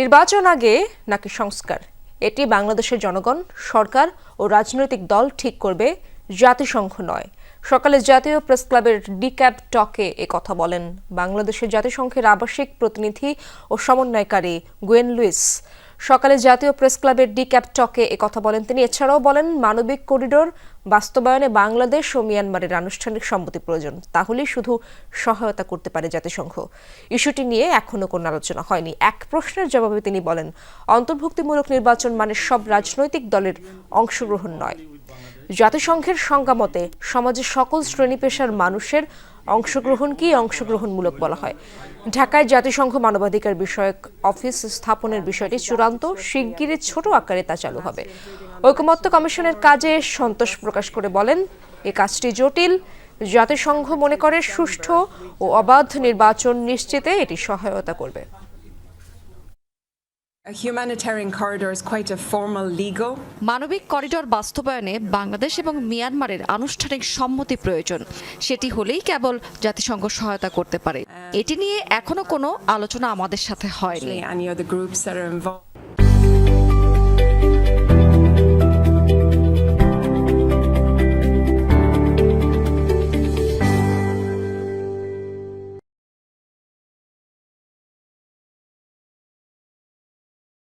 নির্বাচন আগে নাকি সংস্কার? এটি বাংলাদেশের জনগণ, সরকার ও রাজনৈতিক দল ঠিক করবে, জাতিসংঘ নয়। সকালে জাতীয় প্রেস ক্লাবের ডিক্যাব টকে এ কথা বলেন বাংলাদেশের জাতিসংঘের আবাসিক প্রতিনিধি ও সমন্বয়কারী গুয়েন লুইস। সকালে জাতীয় প্রেস ক্লাবের ডিক্যাব টকে এ কথা বলেন তিনি। এছাড়াও বলেন, মানবিক করিডোর বাস্তবায়নে বাংলাদেশ ও মিয়ানমারের আনুষ্ঠানিক সম্মতি প্রয়োজন, তাহলেই শুধু সহায়তা করতে পারে জাতিসংঘ। ইস্যুটি নিয়ে এখনও কোনো আলোচনা হয়নি। এক প্রশ্নের জবাবে তিনি বলেন, অন্তর্ভুক্তিমূলক নির্বাচন মানে সব রাজনৈতিক দলের অংশগ্রহণ নয়। জাতিসংঘের সংজ্ঞা মতে, সমাজের সকল শ্রেণি পেশার মানুষের অংশগ্রহণকেই অংশগ্রহণমূলক বলা হয়? ঢাকায় জাতিসংঘ মানবাধিকার বিষয়ক অফিস স্থাপনের বিষয়টি চূড়ান্ত, শিগগিরই ছোট আকারে তা চালু হবে। ঐকমত্য কমিশনের কাজে সন্তোষ প্রকাশ করে বলেন, এ কাজটি জটিল। জাতিসংঘ মনে করে সুষ্ঠু ও অবাধ নির্বাচন নিশ্চিতে এটি সহায়তা করবে। মানবিক করিডোর বাস্তবায়নে বাংলাদেশ এবং মিয়ানমারের আনুষ্ঠানিক সম্মতি প্রয়োজন। সেটি হলেই কেবল জাতিসংঘ সহায়তা করতে পারে। এটি নিয়ে এখনও কোনো আলোচনা আমাদের সাথে হয়নি।